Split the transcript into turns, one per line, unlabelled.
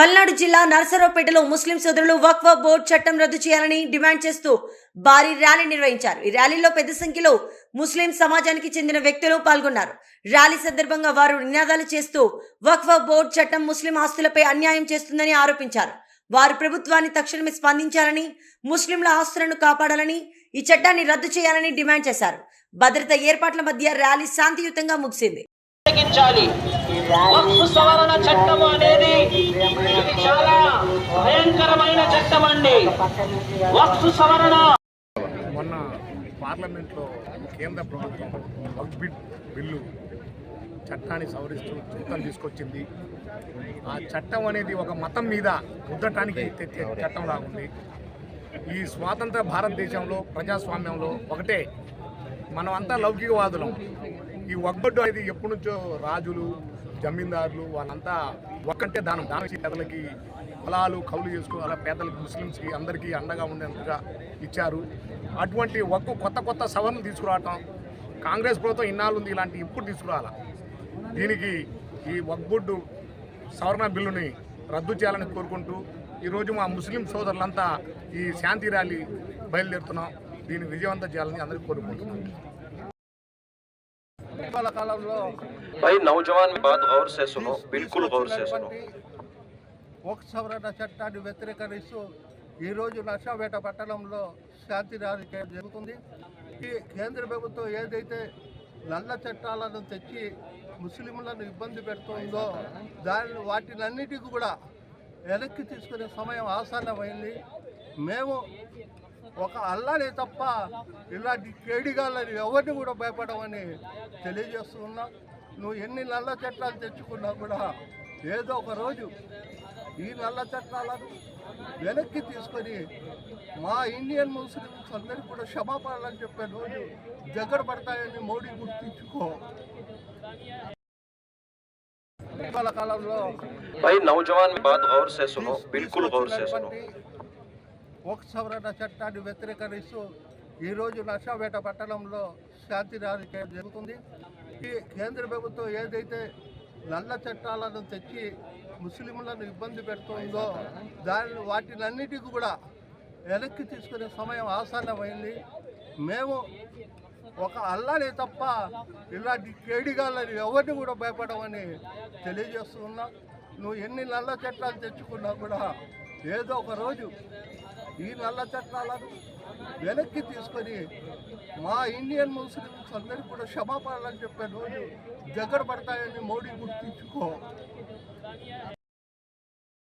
పల్నాడు జిల్లా నరసరావుపేటలో ముస్లిం సోదరులు వక్ఫ్ బోర్డు చట్టం రద్దు చేయాలని డిమాండ్ చేస్తూ భారీ ర్యాలీ నిర్వహించారు. ఈ ర్యాలీలో పెద్ద సంఖ్యలో ముస్లిం సమాజానికి చెందిన వ్యక్తులు పాల్గొన్నారు. ర్యాలీ సందర్భంగా వారు నినాదాలు చేస్తూ వక్ఫ్ బోర్డు చట్టం ముస్లిం ఆస్తులపై అన్యాయం చేస్తుందని ఆరోపించారు. వారు ప్రభుత్వాన్ని తక్షణమే స్పందించాలని ముస్లింల ఆస్తులను కాపాడాలని ఈ చట్టాన్ని రద్దు చేయాలని డిమాండ్ చేశారు. భద్రత ఏర్పాట్ల మధ్య ర్యాలీ శాంతియుతంగా ముగిసింది.
వ్యతిరేకించాలి వక్ఫ్ సవరణ చట్టం అనేది ఇది చాలా భయంకరమైన చట్టం అండి. వక్ఫ్ సవరణ
మొన్న పార్లమెంట్లో కేంద్ర ప్రభుత్వం వక్ఫ్ బిల్లు చట్టాన్ని సవరిస్తూ చట్టం తీసుకొచ్చింది. ఆ చట్టం అనేది ఒక మతం మీద ఉద్దటానికి తెచ్చే చట్టం లాగుంది ఈ స్వాతంత్ర భారతదేశంలో ప్రజాస్వామ్యంలో ఒకటే. మనమంతా లౌకికవాదులం. ఈ ఒగ్గొడ్డు అనేది ఎప్పటి నుంచో రాజులు జమీందారులు వాళ్ళంతా ఒక్కంటే దానం. దానం చేసి పేదలకి పొలాలు కౌలు చేసుకుని అలా పేదలకి ముస్లిమ్స్కి అందరికీ అండగా ఉండేందుగా ఇచ్చారు. అటువంటి ఒక్క కొత్త కొత్త సవరణలు తీసుకురావటం కాంగ్రెస్ ప్రభుత్వం ఇన్నాళ్ళు ఉంది ఇలాంటి ఇప్పుడు తీసుకురావాలా. దీనికి ఈ వక్బుడ్డు సవరణ బిల్లుని రద్దు చేయాలని కోరుకుంటూ ఈరోజు మా ముస్లిం సోదరులంతా ఈ శాంతి ర్యాలీ బయలుదేరుతున్నాం. దీన్ని విజయవంతం చేయాలని అందరికీ కోరుకుంటున్నాం.
भाई नौजवान में बात गौर से सुनो बिल्कुल गौर से सुनो
ఒక సవరణ చట్టాన్ని వ్యతిరేకరిస్తూ ఈరోజు నర్సాపేట పట్టణంలో శాంతి రాజకీయం జరుగుతుంది ఈ కేంద్ర ప్రభుత్వం ఏదైతే నల్ల చట్టాలను తెచ్చి ముస్లింలను ఇబ్బంది పెడుతుందో దాని వాటినన్నిటికీ కూడా వెనక్కి తీసుకునే సమయం ఆసన్నమైంది మేము ఒక అల్లానే తప్ప ఇలాంటి కేడిగాళ్ళని ఎవరిని కూడా భయపడమని తెలియజేస్తూ ఉన్నాం నువ్వు ఎన్ని నల్ల చట్టాలు తెచ్చుకున్నా కూడా ఏదో ఒక రోజు ఈ నల్ల చట్టాలను వెనక్కి తీసుకొని మా ఇండియన్ ముస్లిమ్స్ అందరికీ కూడా క్షమాపణలు చెప్పే రోజు దగ్గర పడతాయని మోడీ గుర్తించుకో ఇటీవల కాలంలో
भाई नौजवान में बात गौर से सुनो बिल्कुल गौर से सुनो
ఒక సవరణ చట్టాన్ని వ్యతిరేకరిస్తూ ఈరోజు నర్సాపేట పట్టణంలో శాంతి రాజకీయం జరుగుతుంది. ఈ కేంద్ర ప్రభుత్వం ఏదైతే నల్ల చట్టాలను తెచ్చి ముస్లింలను ఇబ్బంది పెడుతుందో దాని వాటినన్నిటికీ కూడా వెనక్కి తీసుకునే సమయం ఆసన్నమైంది. మేము ఒక అల్లానే తప్ప ఇలాంటి కేడిగాళ్ళని ఎవరిని కూడా భయపడమని తెలియజేస్తున్నాం నువ్వు ఎన్ని నల్ల చట్టాలు తెచ్చుకున్నా కూడా ఏదో ఒక రోజు ఈ నల్ల చట్టాలను వెనక్కి తీసుకొని మా ఇండియన్ ముస్లిమ్స్ అందరికీ కూడా క్షమాపణలు చెప్పే రోజు దగ్గర పడతాయని మోడీ గుర్తించుకో.